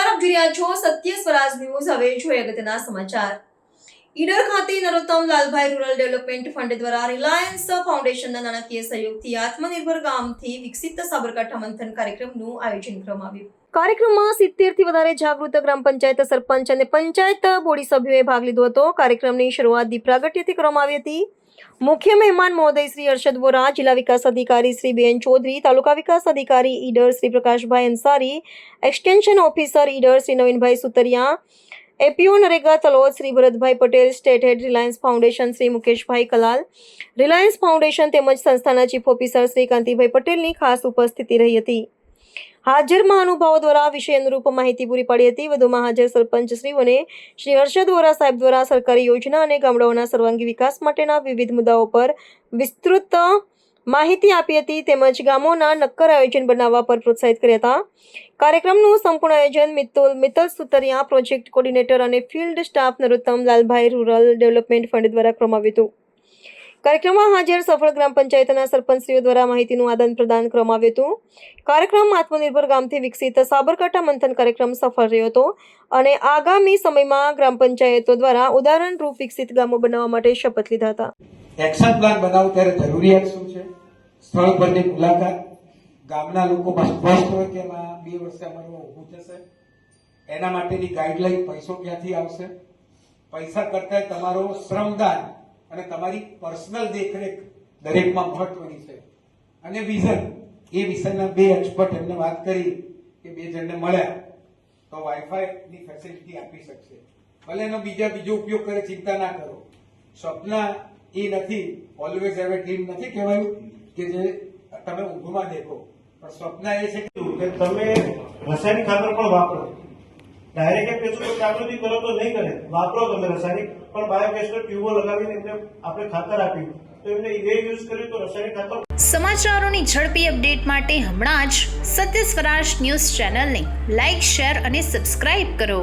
આપ જોઈ રહ્યા છો સત્ય સ્વરાજ ન્યૂઝ. હવે જોઈએ અગત્યના સમાચાર. ઈડર ખાતે Narottam Lalbhai rural development fund દ્વારા રિલાયન્સ ફાઉન્ડેશનના નાણાકીય સહયોગથી આત્મનિર્ભર ગામથી વિકસિત સાબરકાંઠા મંથન કાર્યક્રમનું આયોજન કરવામાં આવ્યું. કાર્યક્રમમાં સિત્તેરથી વધારે જાગૃત ગ્રામ પંચાયત સરપંચ અને પંચાયત બોડી સભ્યોએ ભાગ લીધો હતો. કાર્યક્રમની શરૂઆત દીપ પ્રાગટ્યથી કરવામાં આવી હતી. મુખ્ય મહેમાન મહોદય શ્રી અરશદ વોરા, જિલ્લા વિકાસ અધિકારી શ્રી બેન ચૌધરી, તાલુકા વિકાસ અધિકારી Idar Shri Prakashbhai Ansari, extension officer Idar Shri Navinbhai Sutariya, APO NREGA Talod Shri Bharatbhai Patel, state head Reliance Foundation Shri Mukeshbhai Kalal, Reliance Foundation તેમજ સંસ્થાના ચીફ ઓફિસર શ્રી કાંતિભાઈ પટેલની ખાસ ઉપસ્થિતિ રહી હતી. હાજર મહાનુભાવો દ્વારા વિષય અનુરૂપ માહિતી પૂરી પાડી હતી. વધુમાં હાજર સરપંચશ્રીઓને શ્રી હર્ષદ વોરા સાહેબ દ્વારા સરકારી યોજના અને ગામડાઓના સર્વાંગી વિકાસ માટેના વિવિધ મુદ્દાઓ પર વિસ્તૃત માહિતી આપી હતી તેમજ ગામોના નક્કર આયોજન બનાવવા પર પ્રોત્સાહિત કર્યા હતા. કાર્યક્રમનું સંપૂર્ણ આયોજન મિત્તુલ, મિત્તલ સુતરિયા પ્રોજેક્ટ કોર્ડિનેટર અને field staff Narottam Lalbhai rural development fund દ્વારા કરવામાં આવ્યું હતું કાર્યક્રમમાં હાજર સફળ ગ્રામ પંચાયતના સરપંચશ્રીઓ દ્વારા માહિતીનું આદાન પ્રદાન કરવામાં આવ્યું હતું. કાર્યક્રમ આત્મનિર્ભર ગામથી વિકસિત સાબરકાંઠા મંથન કાર્યક્રમ સફળ રહ્યો હતો અને આગામી સમયમાં ગ્રામ પંચાયતો દ્વારા ઉદાહરણરૂપ વિકસિત ગામો બનાવવા માટે શપથ લીધા હતા. એક્શન પ્લાન બનાવો ત્યારે જરૂરિયાત શું છે? સ્થળ પરની મુલાકાત. ગામના લોકોમાં સ્પષ્ટ હોય કે એમાં બે વર્ષે અમારું ઊભું થશે. એના માટેની ગાઈડલાઈન પૈસો ક્યાંથી આવશે? પૈસા કરતા તમારો શ્રમદાન અને તમારી પર્સનલ દેખરેખ દરેકમાં મહત્વની છે. અને વિઝન એ વિષયના બે એક્સપર્ટ એમને વાત કરી કે બે જણને મળ્યા તો વાઈફાઈ ની ફેસિલિટી આપી શકશે. ભલે એનો બીજા બીજો ઉપયોગ કરે, ચિંતા ના કરો. સ્વપ્ન એ નથી ઓલવેઝ હેવ ડ્રીમ નથી કહેવાયું કે જે તમે ઊંઘમાં દેખો. પણ સ્વપ્ન એ છે કે તમે રાસાયણિક ખાતર પણ વાપરો. ડાયરેક્ટ કહેશો તો જાગૃતિ કરો તો નહીં કરે, વાપરો તમે રાસાયણિક, પણ બાયોગેસનો ટ્યુબો લગાવીને એમને આપણે ખાતર આપ્યું. તો એમને એ યુઝ કર્યું તો રાસાયણિક ખાતર સમાચારોની ઝડપી અપડેટ માટે હમણાં જ સત્ય સ્વરાજ ન્યૂઝ ચેનલને લાઇક શેર અને સબસ્ક્રાઇબ કરો.